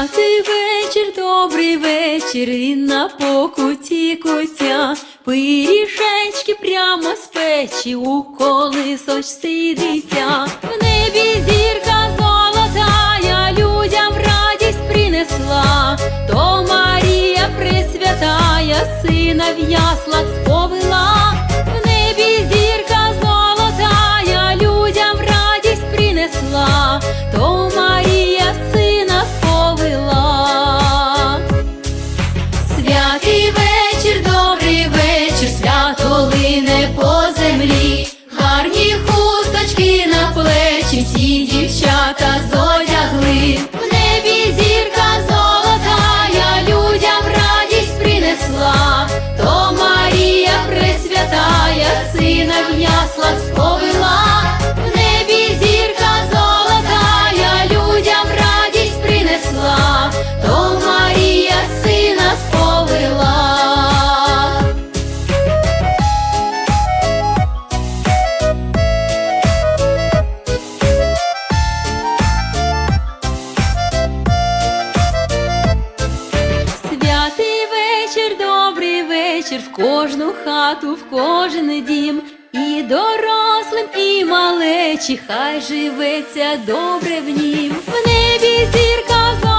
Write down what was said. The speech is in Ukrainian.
Святий вечір, добрий вечір, і на покуті кутя, пиріжечки прямо з печі у колисочці дитя. В небі зірка золотая, людям радість принесла, то Марія присвятая, сина в яслах. Кожну хату, в кожен дім, і дорослим, і малечі, хай живеться добре в нім. В небі зірка